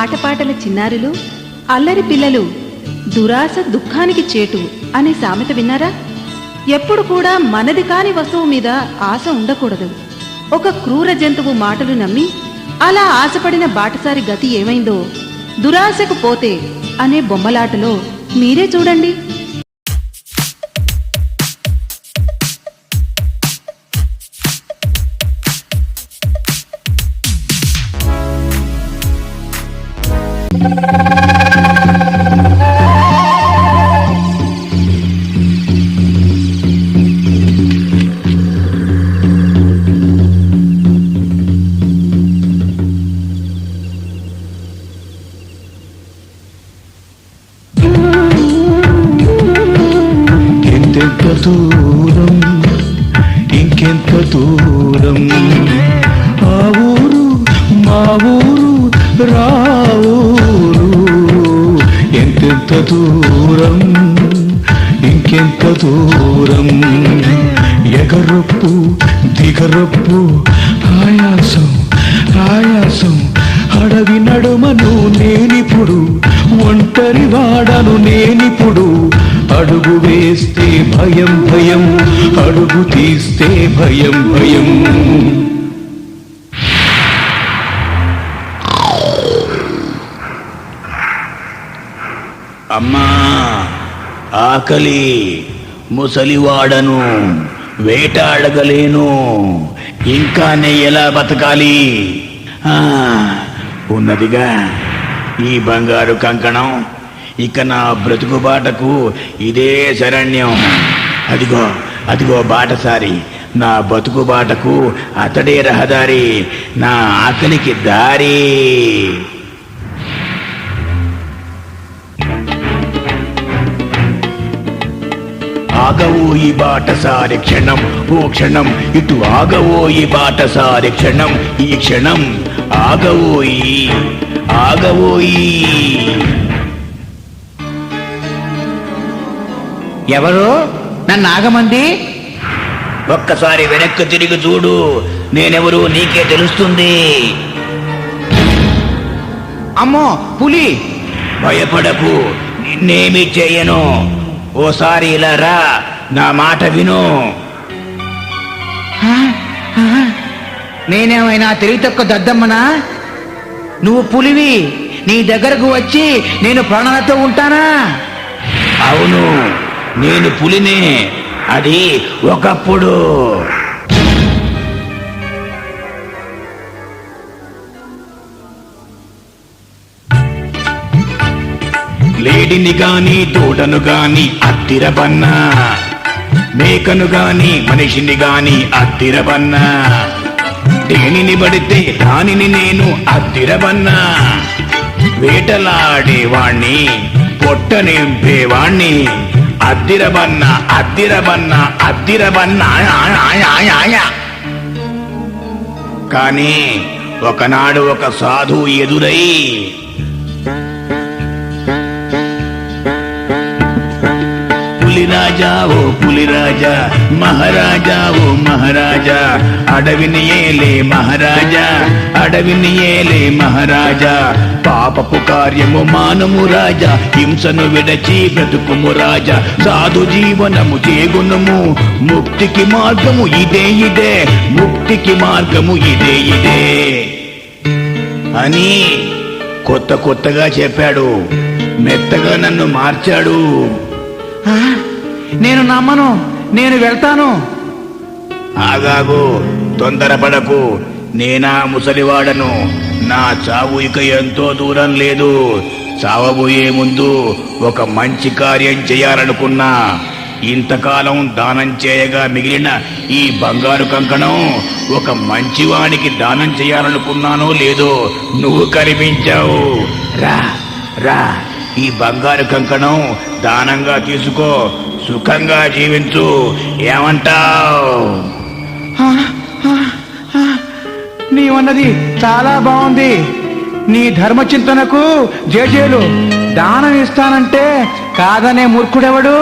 ఆటపాటల చిన్నారులు అల్లరి పిల్లలు దురాశ దుఃఖానికి చేటు అనే సామెత విన్నారా? ఎప్పుడు కూడా మనది కాని వస్తువు మీద ఆశ ఉండకూడదు. ఒక క్రూర జంతువు మాటలు నమ్మి అలా ఆశపడిన బాటసారి గతి ఏమైందో దురాశకు పోతే అనే బొమ్మలాటలో మీరే చూడండి. ఎంతెంత దూరం ఇంకెంత దూరం? ఆ ఊరు మా ఊరు రాఊరు ఎంతెంత దూరం ఇంకెంత దూరం? ఎగరొప్పు దిగరొప్పు ఆయాసం ఆయాసం. అడవి నడుమను నేనిప్పుడు ఒంటరి వాడను నేనిప్పుడు. అడుగు వేస్తే భయం భయం. అడుగు తీస్తే భయం భయం. అమ్మా ఆకలి. ముసలివాడను వేటాడగలేను. ఇంకా నే ఎలా బతకాలి? ఆ, ఉన్నదిగా. ఈ బంగారు కంకణం ఇక నా బ్రతుకు బాటకు ఇదే శరణ్యం. అదిగో అదిగో బాటసారి నా బతుకు బాటకు అతడే రహదారి నా ఆకలికి దారి. ఆగవో ఈ బాటసారి క్షణం ఓ క్షణం ఇటు ఆగవో ఈ బాటసారి క్షణం ఈ క్షణం ఆగవోయి ఆగవోయి. ఎవరు? నన్ను ఆగమంది? ఒక్కసారి వెనక్కి తిరిగి చూడు. నేనెవరు నీకే తెలుస్తుంది. అమ్మో పులి! భయపడకు. నిన్నేమీ చేయను. ఓసారి ఇలా రా. నా మాట విను. నేనేమైనా తెలివి తక్కువ దద్దమ్మనా? నువ్వు పులివి నీ దగ్గరకు వచ్చి నేను ప్రాణాలతో ఉంటానా? అవును. నేను పులినే అది ఒకప్పుడు. లేడిని గాని తోటను గాని అత్తిరబన్నా. మేకను గాని మనిషిని గాని అత్తిరబన్నా. దేనిని పడితే దానిని నేను అత్తిరబన్నా. వేటలాడేవాణ్ణి పొట్ట నింపేవాణ్ణి అద్దిరబన్న అద్దిరబన్న అద్దిరబన్న కానీ ఒకనాడు ఒక సాధువు ఎదురై పులిరాజా ఓ పులిరాజా మహారాజా ఓ మహారాజా అడవిని ఏలే మహారాజా అడవిని ఏలే మహారాజా పాపపు కార్యము మానము రాజా హింసను విడచి బ్రతుకుము రాజా సాధు జీవనము చేగునము ముక్తికి మార్గము ఇదే ఇదే ముక్తికి మార్గము ఇదే ఇదే. అని కొత్త కొత్తగా చెప్పాడు మెత్తగా నన్ను మార్చాడు. ఆ, నేను నమ్మను నేను వెళ్తాను. ఆగాగు తొందరపడకు. నేనా ముసలివాడను. నా చావు ఇక ఎంతో దూరం లేదు. చావబోయే ముందు ఒక మంచి కార్యం చేయాలనుకున్నా. ఇంతకాలం దానం చేయగా మిగిలిన ఈ బంగారు కంకణం ఒక మంచివాడికి దానం చేయాలనుకున్నానో లేదో నువ్వు కనిపించావు. రా రా ఈ బంగారు కంకణం దానంగా తీసుకో. సుఖంగా జీవించు. ఏమంటావ్? నీ ఉన్నది నీవన్నది చాలా బాగుంది నీ ధర్మచింతనకు జేజేలు దానం ఇస్తానంటే కాదనే మూర్ఖుడెవడు?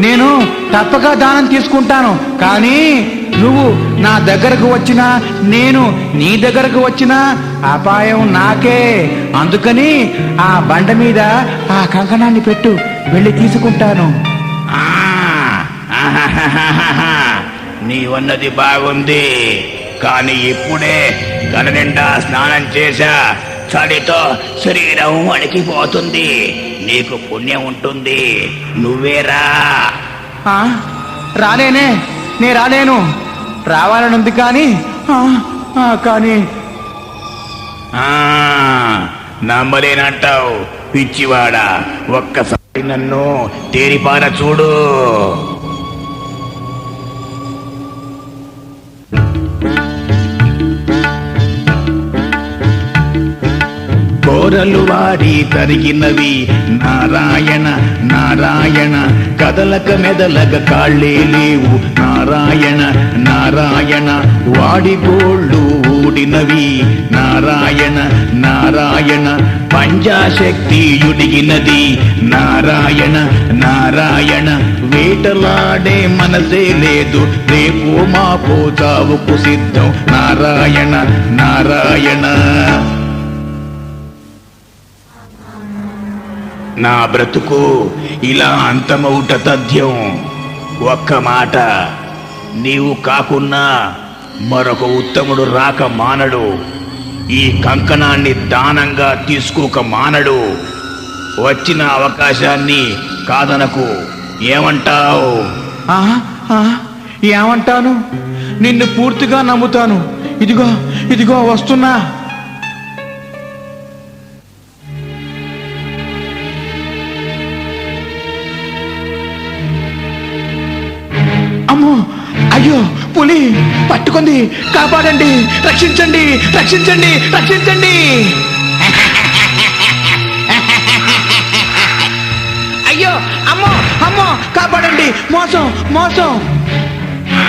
నేను తప్పక దానం తీసుకుంటాను. కానీ నువ్వు నా దగ్గరకు వచ్చినా నేను నీ దగ్గరకు వచ్చినా అపాయం నాకే. అందుకని ఆ బండ మీద ఆ కంకణాన్ని పెట్టు. వెళ్ళి తీసుకుంటాను. నీవన్నది బాగుంది. కానీ ఇప్పుడే గల నిండా స్నానం చేశా. చలితో శరీరం అణికిపోతుంది నీకు పుణ్యం ఉంటుంది. నువ్వేరా ఆ, రాలేనే నే రాలేను. రావాలనుంది కానీ కానీ. ఆ నమ్మలేనంటావు పిచ్చివాడా. ఒక్కసారి నన్ను తేరిపార చూడు. కోరలు వాడి తరిగినవి నారాయణ నారాయణ కదలక మెదలక కాళ్ళే లేవు. నారాయణ నారాయణ వాడి గోళ్ళు కూడినవి నారాయణ నారాయణ పంచాశక్తియుడిగినది నారాయణ నారాయణ వేటలాడే మనసే లేదు. రేపు మాపో చావుకు సిద్ధం. నారాయణ నారాయణ. నా బ్రతుకు ఇలా అంతమౌట తథ్యం. ఒక్క మాట. నీవు కాకున్నా మరొక ఉత్తముడు రాక మానడు. ఈ కంకణాన్ని దానంగా తీసుకోక మానడు. వచ్చిన అవకాశాన్ని కాదనకు. ఏమంటావు? ఏమంటాను? నిన్ను పూర్తిగా నమ్ముతాను. ఇదిగో ఇదిగో వస్తున్నా. పులి పట్టుకుంది కాపాడండి రక్షించండి రక్షించండి రక్షించండి. అయ్యో అమ్మో అమ్మో కాపాడండి మోసం మోసం. ఆ.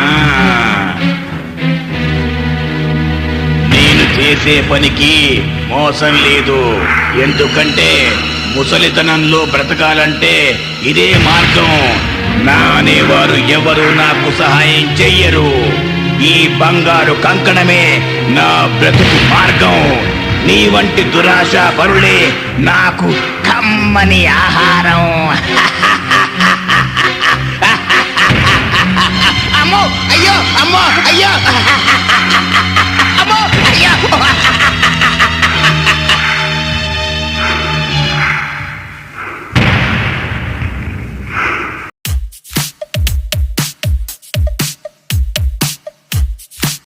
నేను చేసే పనికి మోసం లేదు. ఎందుకంటే ముసలితనంలో బ్రతకాలంటే ఇదే మార్గం. నా అనేవారు ఎవరు నాకు సహాయం చెయ్యరు. ఈ బంగారు కంకణమే నా బ్రతుకు మార్గం. నీ వంటి దురాశ పరులే నాకు కమ్మని ఆహారం. అమ్మో అయ్యో అమ్మో అయ్యో.